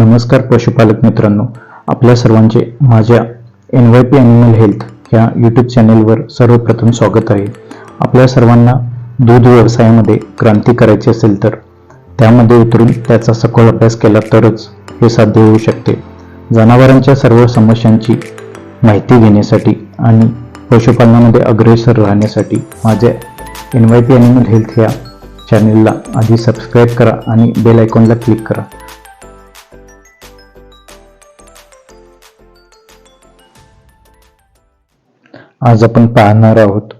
नमस्कार पशुपालक मित्रांनो. आपल्या सर्वांचे माझ्या N Y P animal health या यूट्यूब चॅनेलवर सर्वप्रथम स्वागत आहे. आपल्या सर्वांना दूध व्यवसायामध्ये क्रांती करायची असेल तर त्यामध्ये उतरून त्याचा सखोल अभ्यास केला तरच हे साध्य होऊ शकते. जनावरांच्या सर्व समस्यांची माहिती घेण्यासाठी आणि पशुपालनामध्ये अग्रेसर राहण्यासाठी माझ्या N Y P animal health या चॅनेलला आधी सबस्क्राईब करा आणि बेल आयकॉनला क्लिक करा. आज आपण पाहणार आहोत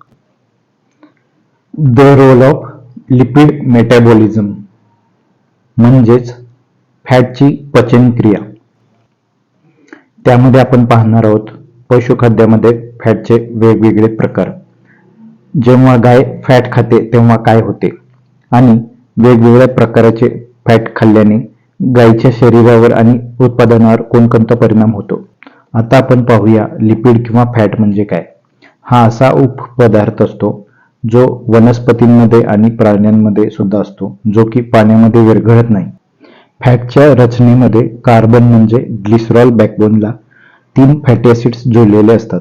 the role of lipid metabolism म्हणजेच फॅटची पचनक्रिया. त्यामध्ये आपण पाहणार आहोत पशुखाद्यामध्ये फॅटचे वेगवेगळे प्रकार. जेव्हा गाय फॅट खाते तेव्हा काय होते? आणि वेगवेगळ्या प्रकाराचे फॅट खाल्ल्याने गायीच्या शरीरावर आणि उत्पादनावर कोणकोणता परिणाम होतो? आता आपण पाहूया लिपिड किंवा फॅट म्हणजे काय. हा असा उपपदार्थ असतो जो वनस्पतींमध्ये आणि प्राण्यांमध्ये सुद्धा असतो जो की पाण्यामध्ये विरघळत नाही. फॅटच्या रचनेमध्ये कार्बन म्हणजे ग्लिसरॉल बॅकबोनला तीन फॅटी ऍसिड्स जोडलेले असतात.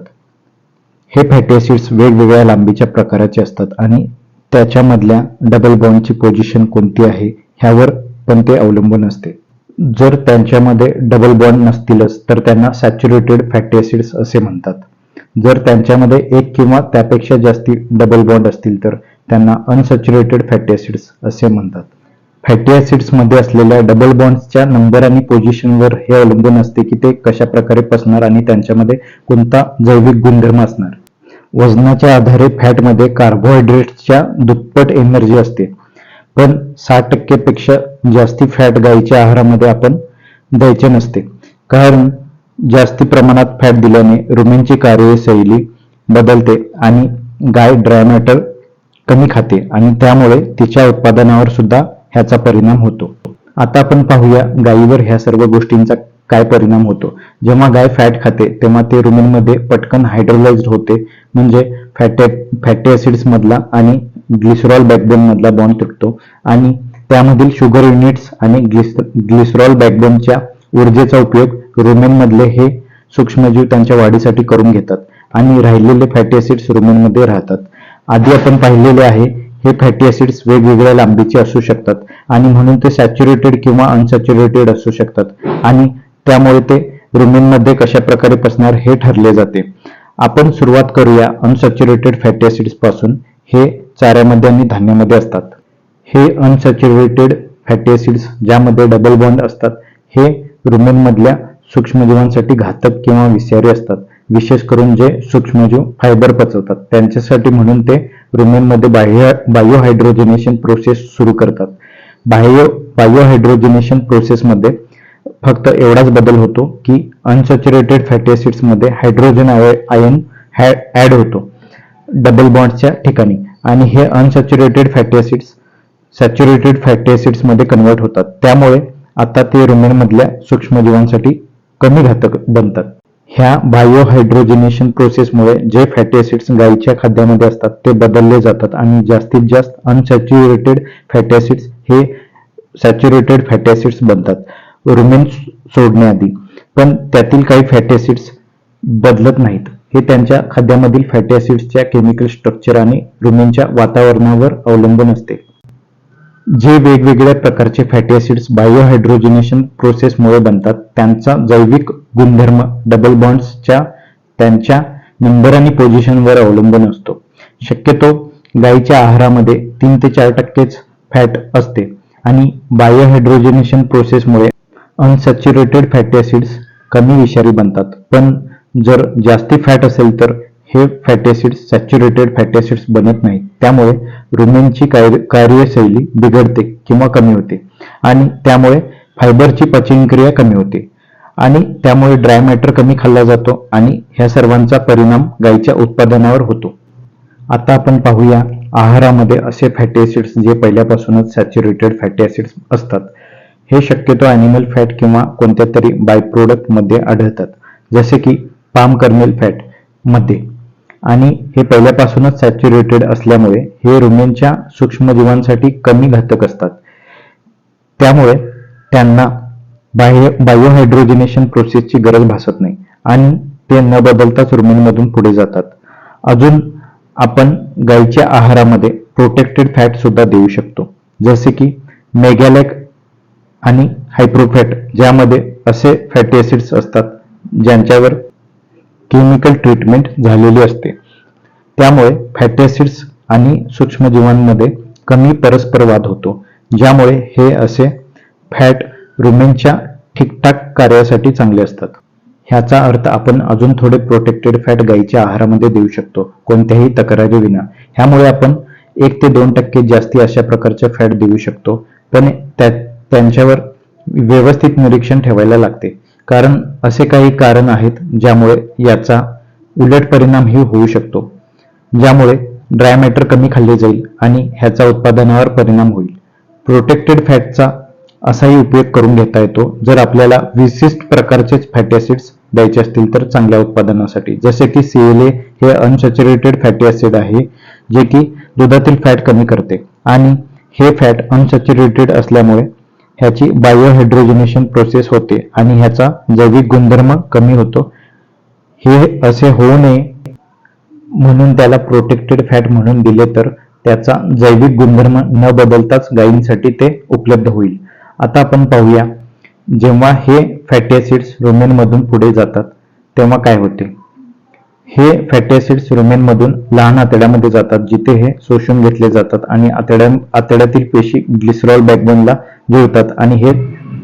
हे फॅटी ऍसिड्स वेगवेगळ्या लांबीच्या प्रकाराचे असतात आणि त्याच्यामधल्या डबल बॉन्डची पोझिशन कोणती आहे ह्यावर पण ते अवलंबून असते. जर त्यांच्यामध्ये डबल बॉन्ड नसतीलच तर त्यांना सॅच्युरेटेड फॅटी ऍसिड्स असे म्हणतात. जर त्यांच्यामध्ये एक किंवा त्यापेक्षा जास्ती डबल बॉन्ड असतील तर त्यांना अनसॅच्युरेटेड फॅटी ऍसिड्स असे म्हणतात. फॅटी ऍसिड्समध्ये असलेल्या डबल बॉन्ड्सच्या नंबर आणि पोझिशनवर हे अवलंबून असते की ते कशा प्रकारे पसणार आणि त्यांच्यामध्ये कोणता जैविक गुणधर्म असणार. वजनाच्या आधारे फॅटमध्ये कार्बोहायड्रेट्सच्या दुप्पट एनर्जी असते. पण साठ टक्केपेक्षा जास्ती फॅट गायीच्या आहारामध्ये आपण द्यायचे नसते. कारण जास्ती प्रमाणात फॅट दिल्याने रुमेनची कार्यशैली बदलते आणि गाय ड्राय मॅटर कमी खाते आणि त्यामुळे तिच्या उत्पादनावर सुद्धा ह्याचा परिणाम होतो. आता आपण पाहूया गायीवर ह्या सर्व गोष्टींचा काय परिणाम होतो. जेव्हा गाय फॅट खाते तेव्हा ते रुमेनमध्ये पटकन हायड्रोलाइज होते. म्हणजे फॅटे फॅटी ऍसिड्स मधला आणि ग्लिसरॉल बॅकबोन मधला बॉन्ड तुटतो. आणि त्यामधील शुगर युनिट्स आणि ग्लिस ग्लिसरॉल बॅकबोनच्या ऊर्जेचा उपयोग रुमेनमधले हे सूक्ष्मजीव त्यांच्या वाढीसाठी करून घेतात आणि राहिलेले फॅटी ऍसिड्स रुमेनमध्ये राहतात. आधी आपण पाहिलेले आहे हे फॅटी ऍसिड्स वेगवेगळ्या लांबीचे असू शकतात आणि म्हणून ते सॅच्युरेटेड किंवा अनसॅच्युरेटेड असू शकतात आणि त्यामुळे ते रुमेनमध्ये कशा प्रकारे पसणार हे ठरले जाते. आपण सुरुवात करूया अनसॅच्युरेटेड फॅटी ऍसिड्सपासून. हे चाऱ्यामध्ये आणि धान्यामध्ये असतात. हे अनसॅच्युरेटेड फॅटी ऍसिड्स ज्यामध्ये डबल बॉन्ड असतात हे रुमेनमधल्या सूक्ष्मजीवांसाठी घातक किंवा विषारी असतात विशेष करून जे सूक्ष्मजीव फायबर पचवतात. त्यांच्यासाठी म्हणून ते रुमेनमध्ये बाह्य बायोहायड्रोजनेशन प्रोसेस सुरू करतात. बाह्य बायोहायड्रोजनेशन प्रोसेसमध्ये फक्त एवढाच बदल होतो की अनसॅच्युरेटेड फॅटी ऍसिड्समध्ये हायड्रोजन हायड्रोजन आयन ऍड होतो. डबल बॉन्डच्या ठिकाणी. आणि हे unsaturated fatty acids saturated fatty ऍसिड्समध्ये convert होतात. त्यामुळे आता ते रुमेनमधल्या सूक्ष्मजीवांसाठी कमी घातक बनतात. ह्या बायोहायड्रोजनेशन प्रोसेसमुळे जे फॅटी ऍसिड्स गायीच्या खाद्यामध्ये असतात ते बदलले जातात आणि जास्तीत जास्त अनसॅच्युरेटेड फॅटी ऍसिड्स हे सॅच्युरेटेड फॅटी ऍसिड्स बनतात. रुमेन सोडण्याआधी. पण त्यातील काही फॅटी ऍसिड्स बदलत नाहीत. हे त्यांच्या खाद्यामधील फॅटी ऍसिड्सच्या केमिकल स्ट्रक्चर आणि रुमेनच्या वातावरणावर अवलंबून असते. जे वेगवेगळ्या प्रकारचे फॅटी ऍसिड्स बायोहायड्रोजनेशन प्रोसेसमुळे बनतात त्यांचा जैविक गुणधर्म डबल बॉन्ड्सच्या त्यांच्या नंबर आणि पोझिशनवर अवलंबून असतो. शक्यतो गायीच्या आहारामध्ये तीन ते चार टक्केच फॅट असते आणि बायोहायड्रोजनेशन प्रोसेसमुळे अनसॅच्युरेटेड फॅटी ऍसिड्स कमी विषारी बनतात. पण जर जास्ती फॅट असेल तर हे fatty acids saturated fatty acids बनत नाहीत. त्यामुळे रुमेनची कार्यशैली बिघडते किंवा कमी होते. आणि त्यामुळे फायबरची पचनक्रिया कमी होते. आणि त्यामुळे ड्राय मॅटर कमी खाल्ला जातो आणि ह्या सर्वांचा परिणाम गायीच्या उत्पादनावर होतो. आता आपण पाहूया आहारामध्ये असे फॅटी ऍसिड्स जे पहिल्यापासूनच सॅच्युरेटेड फॅटी ऍसिड्स असतात. हे शक्यतो ॲनिमल फॅट किंवा कोणत्या तरी बाय प्रोडक्टमध्ये आढळतात. जसे की पाम कर्मेल फॅटमध्ये. आणि हे पहिल्यापासूनच सॅच्युरेटेड असल्यामुळे हे रुमेनच्या सूक्ष्मजीवांसाठी कमी घातक असतात. त्यामुळे त्यांना बाह्य बायोहायड्रोजिनेशन प्रोसेसची गरज भासत नाही आणि ते न बदलताच रुमेनमधून पुढे जातात. अजून आपण गाईच्या आहारामध्ये प्रोटेक्टेड फॅट सुद्धा देऊ शकतो. जसे की मेगॅलेक आणि हायप्रोफॅट ज्यामध्ये असे फॅटी ऍसिड्स असतात ज्यांच्यावर केमिकल ट्रीटमेंट झालेली असते. त्यामुळे फॅटी ऍसिड्स आणि सूक्ष्मजीवांमध्ये कमी परस्पर वाद होतो. ज्यामुळे हे असे फॅट रुमेनच्या ठीकठाक कार्यासाठी चांगले असतात. ह्याचा अर्थ आपण अजून थोडे प्रोटेक्टेड फॅट गाईच्या आहारामध्ये देऊ शकतो कोणत्याही तक्रारी विना. ह्यामुळे आपण एक ते दोन टक्के जास्ती अशा प्रकारचे फॅट देऊ शकतो पण त्या त्यांच्यावर व्यवस्थित निरीक्षण ठेवायला लागते. कारण असे काही कारण आहेत ज्यामुळे याचा उलट परिणामही होऊ शकतो. ज्यामुळे ड्राय मॅटर कमी खाल्ले जाईल आणि ह्याचा उत्पादनावर परिणाम होईल. प्रोटेक्टेड फॅटचा असाही उपयोग करून घेता येतो. जर आपल्याला विशिष्ट प्रकारचेच फॅटी ऍसिड्स द्यायचे असतील तर चांगल्या उत्पादनासाठी. जसे की सीएलए हे अनसॅच्युरेटेड फॅटी ऍसिड आहे जे की दुधातील फॅट कमी करते. आणि हे फॅट अनसॅच्युरेटेड असल्यामुळे ह्याची बायोहायड्रोजनेशन प्रोसेस होते आणि ह्याचा जैविक गुणधर्म कमी होतो. हे असे होऊ नये म्हणून त्याला प्रोटेक्टेड फॅट म्हणून दिले तर त्याचा जैविक गुणधर्म न बदलताच गायींसाठी ते उपलब्ध होईल. आता आपण पाहूया जेव्हा हे फॅटी ऍसिड्स रुमेनमधून पुढे जातात तेव्हा काय होते? हे फॅटी ऍसिड्स रुमेनमधून लहान आतड्यामध्ये जातात जिथे हे शोषून घेतले जातात आणि आतड्या आतड्यातील पेशी ग्लिसरॉल बॅकबोनला जुळतात आणि हे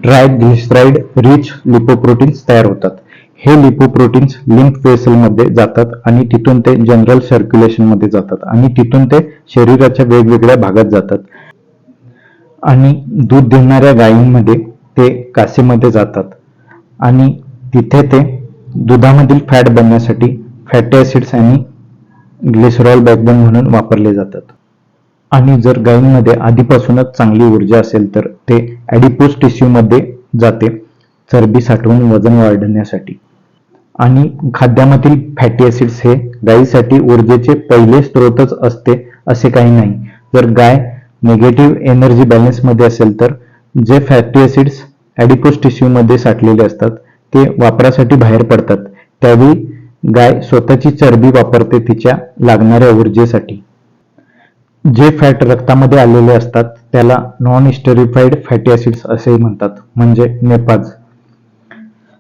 ट्रायग्लिसराईड रिच लिपोप्रोटीन्स तयार होतात. हे लिपोप्रोटीन्स लिम्फ वेसलमध्ये जातात आणि तिथून ते जनरल सर्क्युलेशनमध्ये जातात आणि तिथून ते शरीराच्या वेगवेगळ्या भागात जातात. आणि दूध देणाऱ्या गायींमध्ये ते कासेमध्ये जातात आणि तिथे ते दुधामधील फॅट बनण्यासाठी फॅटी ऍसिड्स आणि ग्लिसरॉल बॅकबोन म्हणून वापरले जातात. आणि जर गायींमध्ये आधीपासूनच चांगली ऊर्जा असेल तर ते ॲडिपोस टिश्यूमध्ये जाते. चरबी साठवून वजन वाढवण्यासाठी आणि खाद्यामधील फॅटी ऍसिड्स हे गायीसाठी ऊर्जेचे पहिले स्रोतच असते असे काही नाही. जर गाय निगेटिव्ह एनर्जी बॅलन्समध्ये असेल तर जे फॅटी ऍसिड्स ॲडिपोस टिश्यूमध्ये साठलेले असतात ते वापरासाठी बाहेर पडतात. त्यावेळी गाय स्वतःची चरबी वापरते तिच्या लागणाऱ्या ऊर्जेसाठी. जे फॅट रक्तामध्ये आलेले असतात त्याला नॉन स्टेरिफाईड फॅटी ऍसिड्स असेही म्हणतात म्हणजे नेपाज.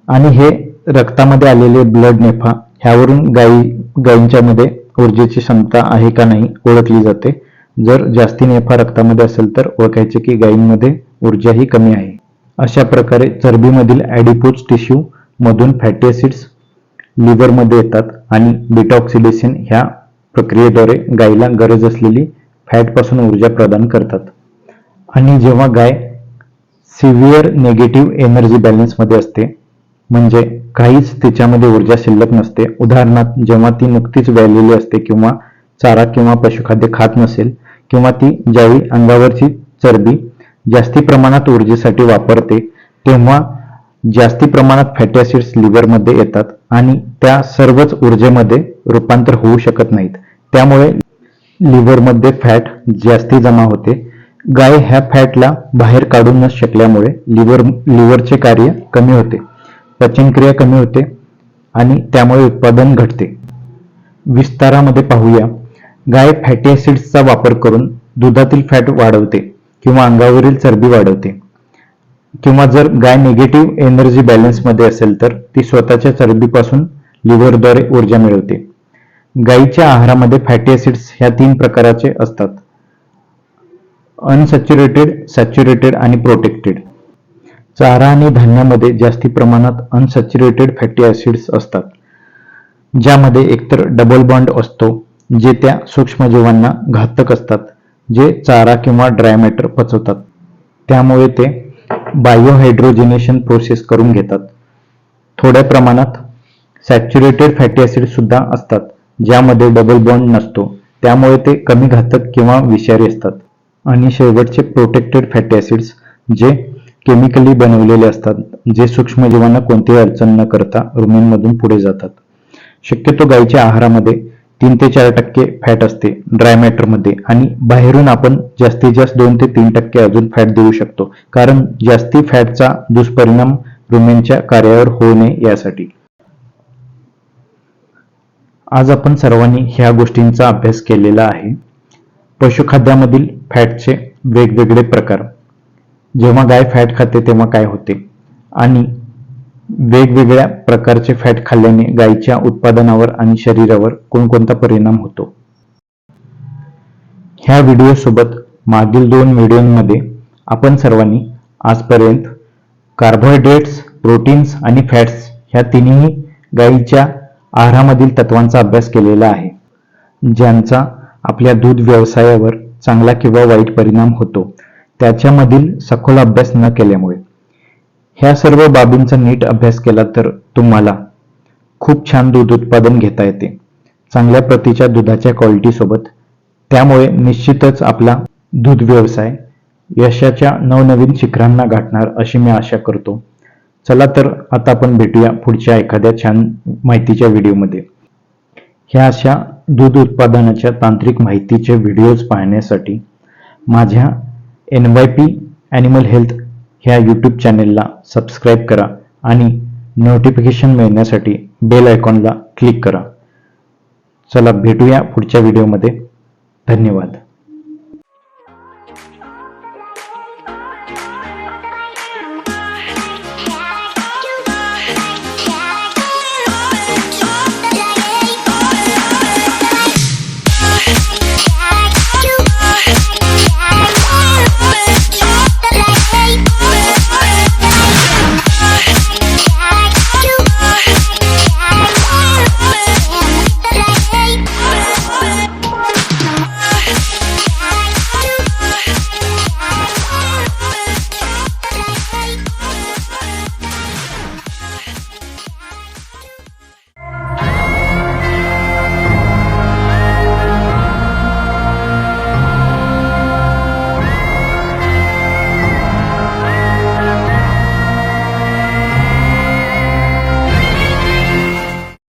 आणि हे रक्तामध्ये आलेले ब्लड नेफा ह्यावरून गायी गायींच्या मध्ये ऊर्जेची क्षमता आहे का नाही ओळखली जाते. जर जास्ती नेफा रक्तामध्ये असेल तर ओळखायचे की गायींमध्ये ऊर्जाही कमी आहे. अशा प्रकारे चरबीमधील ॲडिपोज टिश्यू मधून फॅटी ऍसिड्स लिव्हरमध्ये येतात आणि बीटा ऑक्सिडेशन ह्या प्रक्रियेद्वारे गायीला गरज असलेली फॅटपासून ऊर्जा प्रदान करतात. आणि जेव्हा गाय सिव्हिअर निगेटिव्ह एनर्जी बॅलन्समध्ये असते म्हणजे काहीच तिच्यामध्ये ऊर्जा शिल्लक नसते. उदाहरणार्थ जेव्हा ती नुकतीच व्यालेली असते किंवा चारा किंवा पशुखाद्य खात नसेल किंवा ती ज्यावेळी अंगावरची चरबी जास्ती प्रमाणात ऊर्जेसाठी वापरते तेव्हा जास्ती प्रमाणात फॅटी ऍसिड्स लिव्हरमध्ये येतात आणि त्या सर्वच ऊर्जेमध्ये रूपांतर होऊ शकत नाहीत. त्यामुळे लिव्हरमध्ये फॅट जास्ती जमा होते. गाय ह्या फॅटला बाहेर काढू न शकल्यामुळे लिव्हर लिव्हरचे कार्य कमी होते. पचनक्रिया कमी होते आणि त्यामुळे उत्पादन घटते. विस्तारामध्ये पाहूया. गाय फॅटी ऍसिड्सचा वापर करून दुधातील फॅट वाढवते किंवा अंगावरील चरबी वाढवते. किंवा जर गाय निगेटिव्ह एनर्जी बॅलन्समध्ये असेल तर ती स्वतःच्या चरबीपासून लिव्हरद्वारे ऊर्जा मिळवते. गायीच्या आहारामध्ये फॅटी ऍसिड्स ह्या तीन प्रकाराचे असतात. अनसॅच्युरेटेड सॅच्युरेटेड आणि प्रोटेक्टेड चारा आणि धान्यामध्ये जास्ती प्रमाणात अनसॅच्युरेटेड फॅटी ऍसिड्स असतात. ज्यामध्ये एकतर डबल बॉन्ड असतो जे त्या सूक्ष्मजीवांना घातक असतात जे चारा किंवा ड्राय मॅटर पचवतात. त्यामुळे ते बायोहायड्रोजिनेशन प्रोसेस करून घेतात. थोड्या प्रमाणात सॅच्युरेटेड फॅटी ऍसिड सुद्धा असतात ज्यामध्ये डबल बॉन्ड नसतो. त्यामुळे ते कमी घातक किंवा विषारी असतात. आणि शेवटचे प्रोटेक्टेड फॅटी ऍसिड्स जे केमिकली बनवलेले असतात जे सूक्ष्मजीवांना कोणतीही अडचण न करता रुमेनमधून पुढे जातात. शक्यतो गायीच्या आहारामध्ये तीन ते चार टक्के फॅट असते ड्राय मॅटरमध्ये आणि बाहेरून आपण जास्तीत जास्त दोन ते तीन टक्के अजून फॅट देऊ शकतो. कारण जास्ती फॅटचा दुष्परिणाम रुमेनच्या कार्यावर होऊ नये यासाठी. आज आपण सर्वांनी ह्या गोष्टींचा अभ्यास केलेला आहे. पशुखाद्यामधील फॅटचे वेगवेगळे प्रकार. जेव्हा गाय फॅट खाते तेव्हा काय होते? आणि वेगवेगळ्या प्रकारचे फॅट खाल्ल्याने गायीच्या उत्पादनावर आणि शरीरावर कोणकोणता परिणाम होतो? ह्या व्हिडिओ सोबत मागील दोन व्हिडिओमध्ये आपण सर्वांनी आजपर्यंत कार्बोहायड्रेट्स प्रोटीन्स आणि फॅट्स ह्या तिन्ही गायीच्या आहारामधील तत्वांचा अभ्यास केलेला आहे ज्यांचा आपल्या दूध व्यवसायावर चांगला किंवा वाईट परिणाम होतो. त्याच्यामधील सखोल अभ्यास न केल्यामुळे. ह्या सर्व बाबींचा नीट अभ्यास केला तर तुम्हाला खूप छान दूध उत्पादन घेता येते. चांगल्या प्रतीच्या दुधाच्या क्वालिटी सोबत. त्यामुळे निश्चितच आपला दूध व्यवसाय यशाच्या नवनवीन शिखरांना गाठणार अशी मी आशा करतो. चला तर आता आपण भेटूया पुढच्या एखाद्या छान माहितीच्या व्हिडिओमध्ये. ह्या अशा दूध उत्पादनाच्या तांत्रिक माहितीचे व्हिडिओज पाहण्यासाठी माझ्या N Y P animal health ह्या यूट्यूब चॅनेलला सबस्क्राईब करा आणि नोटिफिकेशन मिळण्यासाठी बेल आयकॉनला क्लिक करा. चला भेटूया पुढच्या व्हिडिओमध्ये धन्यवाद.